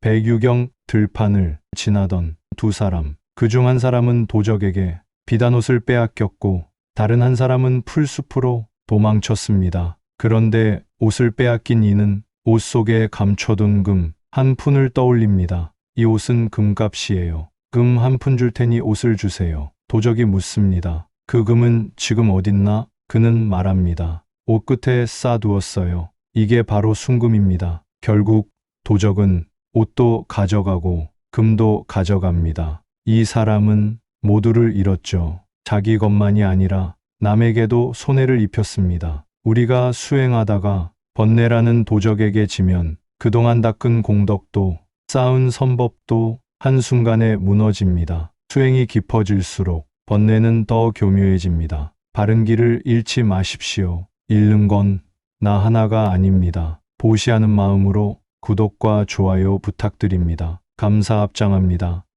배규경 들판을 지나던 두 사람. 그 중 한 사람은 도적에게 비단 옷을 빼앗겼고 다른 한 사람은 풀숲으로 도망쳤습니다. 그런데 옷을 빼앗긴 이는 옷 속에 감춰둔 금 한 푼을 떠올립니다. 이 옷은 금값이에요. 금 한 푼 줄 테니 옷을 주세요. 도적이 묻습니다. 그 금은 지금 어딨나? 그는 말합니다. 옷 끝에 쌓아두었어요. 이게 바로 순금입니다. 결국 도적은 옷도 가져가고 금도 가져갑니다. 이 사람은 모두를 잃었죠. 자기 것만이 아니라 남에게도 손해를 입혔습니다. 우리가 수행하다가 번뇌라는 도적에게 지면 그동안 닦은 공덕도 쌓은 선법도 한순간에 무너집니다. 수행이 깊어질수록 번뇌는 더 교묘해집니다. 바른 길을 잃지 마십시오. 잃는 건 나 하나가 아닙니다. 보시하는 마음으로 구독과 좋아요 부탁드립니다. 감사 합장합니다.